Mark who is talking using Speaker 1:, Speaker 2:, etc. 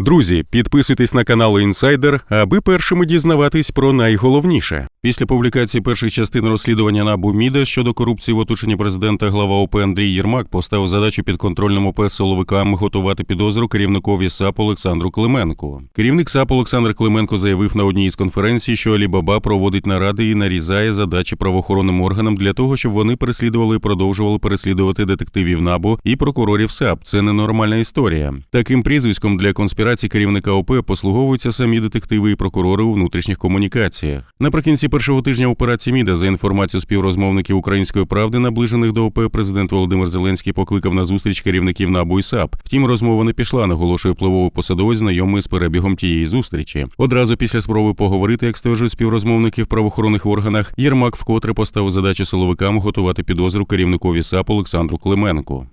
Speaker 1: Друзі, підписуйтесь на канал Інсайдер, аби першими дізнаватись про найголовніше. Після публікації перших частин розслідування НАБУ МІДа щодо корупції в оточенні президента глава ОП Андрій Єрмак поставив задачу підконтрольним ОП силовикам готувати підозру керівникові САП Олександру Клименку. Керівник САП Олександр Клименко заявив на одній із конференцій, що Алібаба проводить наради і нарізає задачі правоохоронним органам для того, щоб вони переслідували і продовжували переслідувати детективів НАБУ і прокурорів САП. Це ненормальна історія. Таким прізвиськом для конспірації керівника ОП послуговуються самі детективи і прокурори у внутрішніх комунікаціях. Наприкінці першого тижня операції МІДа за інформацією співрозмовників української правди, наближених до ОП, президент Володимир Зеленський покликав на зустріч керівників НАБУ і САП. Втім, розмова не пішла, наголошує впливовий посадовець, знайомий з перебігом тієї зустрічі. Одразу після спроби поговорити, як стверджують співрозмовники в правоохоронних органах, Єрмак вкотре поставив задачу силовикам готувати підозру керівникові САП Олександру Клименку.